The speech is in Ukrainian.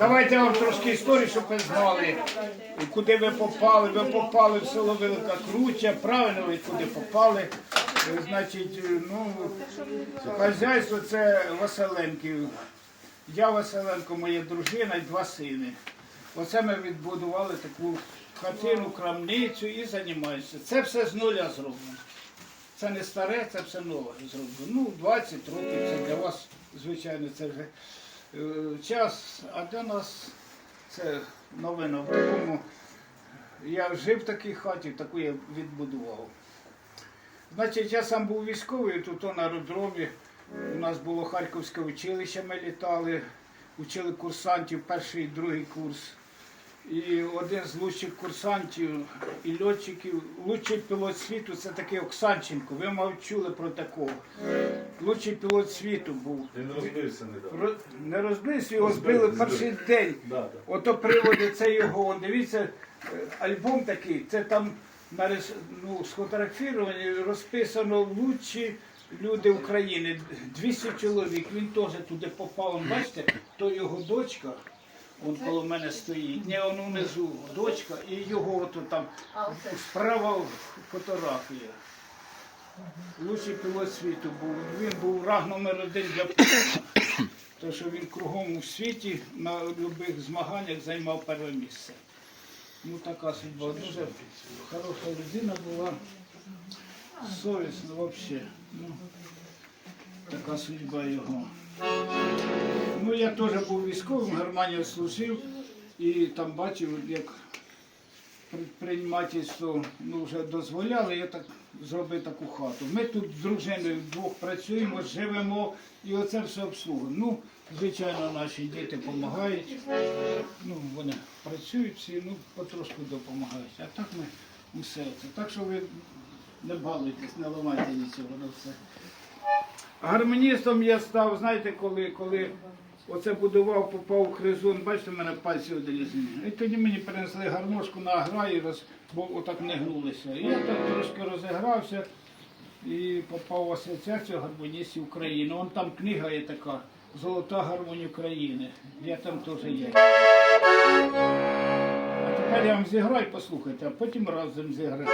Давайте я вам трошки історії, щоб ви знали, куди ви попали. Ви попали в село Велика Круча, правильно ви куди попали. Е, Значить, е, ну, хазяйство це Василенків. Я Василенко, моя дружина і два сини. Оце ми відбудували таку хатину, крамницю і займаємося. Це все з нуля зроблено. Це не старе, це все нове зроблено. Ну, 20 років це для вас, звичайно, це вже е, час, а для нас це новина. В я жив в такій хаті, таку я відбудував. Значить, я сам був військовий, тут на аеродромі. У нас було Харківське училище, ми літали, учили курсантів, перший і другий курс. І один з лучших курсантів і льотчиків, лучший пілот світу це такий Оксанченко. Ви, мабуть, чули про такого. Лучший пілот світу був. Він розбився недавно. Не розбився, його збили перший день. Ото приводи це його. Дивіться, е, альбом такий, це там нарис... ну, сфотографіровані, розписано лучші люди України. 200 чоловік, він теж туди попав. Бачите, то його дочка. Он коло мене стоїть, не он внизу дочка і його ото там справа фотографія. Лучший пілот світу був. Він був ранг номер один для тому що він кругом у світі на будь-яких змаганнях займав перше місце. Ну така судьба. Дуже хороша людина була. Совісна взагалі. Ну, така судьба його. Ну я теж був військовим, в Германії служив і там бачив, як предпринимательство ну, вже дозволяли, я так зробив таку хату. Ми тут з дружиною вдвох працюємо, живемо і оце все обслуговуємо. Ну, звичайно, наші діти допомагають. Ну, вони працюють всі, ну, потрошку допомагають. А так ми усе це. Так що ви не балуйтесь, не ламайте нічого на все. Гармоністом я став, знаєте, коли, коли оце будував, попав в хризон, бачите, в мене пальці одрізані. І тоді мені принесли гармошку на граї, роз, бо отак не гнулися. І я так трошки розігрався і попав в асоціацію гармоністів України. Вон там книга є така Золота гармонія України. Я там теж є. А тепер я вам зіграю, послухайте, а потім разом зіграємо.